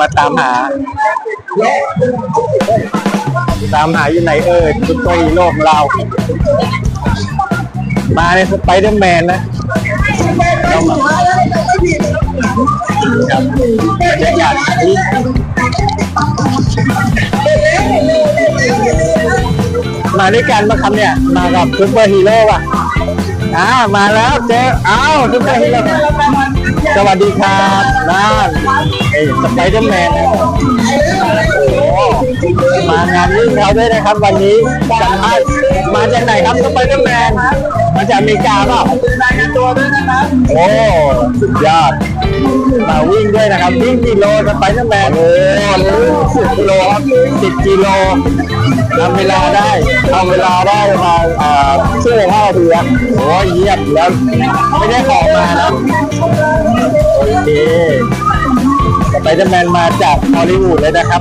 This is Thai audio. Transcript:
มาตามหา ตามหาอยู่ไหนเอ่ยซุปเปอร์ฮีโร่ของเรา มาในสไปเดอร์แมนนะเรามาครับบรรยากาศนี้มาด้วยกันมาคำเนี่ย มากับซุปเปอร์ฮีโร่ป่ะอ้ามาแล้วเจ๊อ้าวซุปเปอร์ฮีโร่ สวัสดีครับนั่นไอ้สไปเดอร์แมนนะโอ้มางานวิ่งเขาด้วยนะครับ วันนี้สัมภาษณ์มาจากไหนครับสไปเดอร์แมนมาจากอเมริกาเปล่ารายงานตัวด้วยนะครับโอ้สุดยอดมาวิ่งด้วยนะครับวิ่งกิโลสไปเดอร์แมนโอ้สิบกิโลครับสิบกิโลทำเวลาได้ทำเวลาได้มาอ่าชั่วโมงห้านาทีครับโอ้ยเยี่ยมแล้วไม่ได้ของมานะ ไปด์แมนมาจากฮอลลีวูดเลยนะครับ